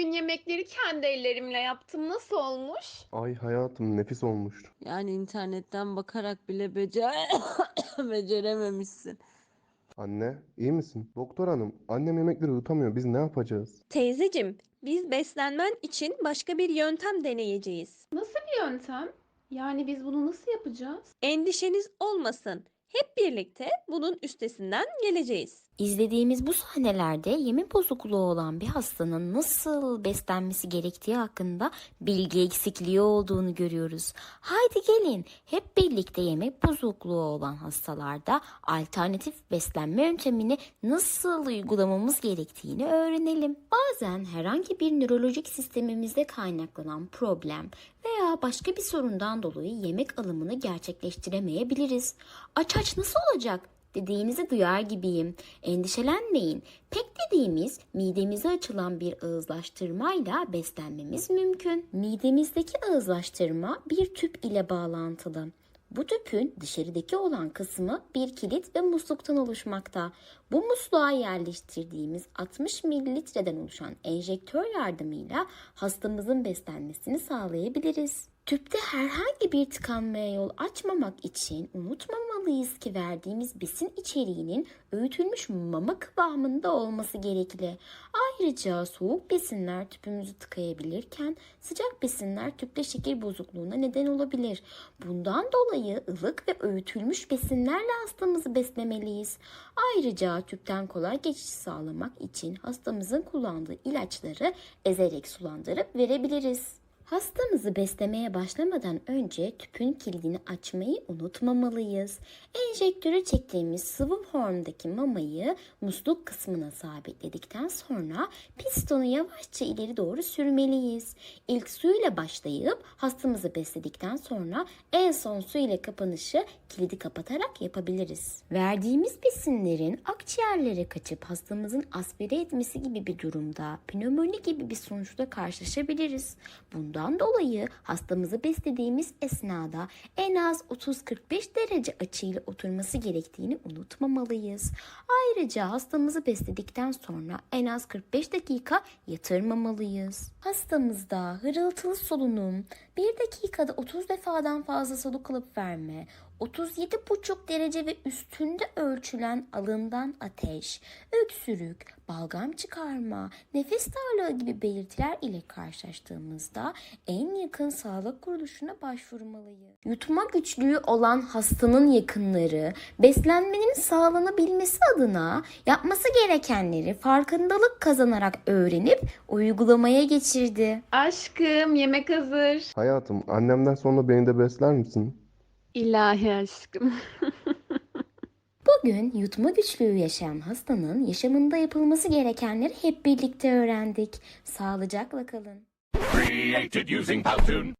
gün yemekleri kendi ellerimle yaptım. Nasıl olmuş? Ay hayatım nefis olmuş. Yani internetten bakarak bile becer becerememişsin. Anne iyi misin? Doktor hanım annem yemekleri yutamıyor biz ne yapacağız? Teyzecim, biz beslenmen için başka bir yöntem deneyeceğiz. Nasıl bir yöntem? Yani biz bunu nasıl yapacağız? Endişeniz olmasın. Hep birlikte bunun üstesinden geleceğiz. İzlediğimiz bu sahnelerde yeme bozukluğu olan bir hastanın nasıl beslenmesi gerektiği hakkında bilgi eksikliği olduğunu görüyoruz. Haydi gelin hep birlikte yemek bozukluğu olan hastalarda alternatif beslenme yöntemini nasıl uygulamamız gerektiğini öğrenelim. Bazen herhangi bir nörolojik sistemimizde kaynaklanan problem veya başka bir sorundan dolayı yemek alımını gerçekleştiremeyebiliriz. Aç aç nasıl olacak? dediğinizi duyar gibiyim. Endişelenmeyin. Pek dediğimiz midemize açılan bir ağızlaştırmayla beslenmemiz mümkün. Midemizdeki ağızlaştırma bir tüp ile bağlantılı. Bu tüpün dışarıdaki olan kısmı bir kilit ve musluktan oluşmakta. Bu musluğa yerleştirdiğimiz 60 mililitreden oluşan enjektör yardımıyla hastamızın beslenmesini sağlayabiliriz. Tüpte herhangi bir tıkanmaya yol açmamak için unutmamalıyız ki verdiğimiz besin içeriğinin öğütülmüş mama kıvamında olması gerekli. Ayrıca soğuk besinler tüpümüzü tıkayabilirken sıcak besinler tüpte şeker bozukluğuna neden olabilir. Bundan dolayı ılık ve öğütülmüş besinlerle hastamızı beslemeliyiz. Ayrıca tüpten kolay geçiş sağlamak için hastamızın kullandığı ilaçları ezerek sulandırıp verebiliriz. Hastamızı beslemeye başlamadan önce tüpün kilidini açmayı unutmamalıyız. Enjektöre çektiğimiz sıvı formdaki mamayı musluk kısmına sabitledikten sonra pistonu yavaşça ileri doğru sürmeliyiz. İlk suyla başlayıp hastamızı besledikten sonra en son su ile kapanışı kilidi kapatarak yapabiliriz. Verdiğimiz besinlerin akciğerlere kaçıp hastamızın aspire etmesi gibi bir durumda pnömoni gibi bir sonuçla karşılaşabiliriz. Bundan dolayı hastamızı beslediğimiz esnada en az 30-45 derece açıyla oturması gerektiğini unutmamalıyız. Ayrıca hastamızı besledikten sonra en az 45 dakika yatırmamalıyız. Hastamızda hırıltılı solunum, 1 dakikada 30 defadan fazla soluk alıp verme, 37,5 derece ve üstünde ölçülen alından ateş, öksürük, balgam çıkarma, nefes darlığı gibi belirtiler ile karşılaştığımızda en yakın sağlık kuruluşuna başvurmalıyız. Yutma güçlüğü olan hastanın yakınları beslenmenin sağlanabilmesi adına yapması gerekenleri farkındalık kazanarak öğrenip uygulamaya geçirdi. Aşkım yemek hazır. Hayatım annemden sonra beni de besler misin? İlahi aşkım. Bugün yutma güçlüğü yaşayan hastanın yaşamında yapılması gerekenleri hep birlikte öğrendik. Sağlıcakla kalın. Created using Powtoon.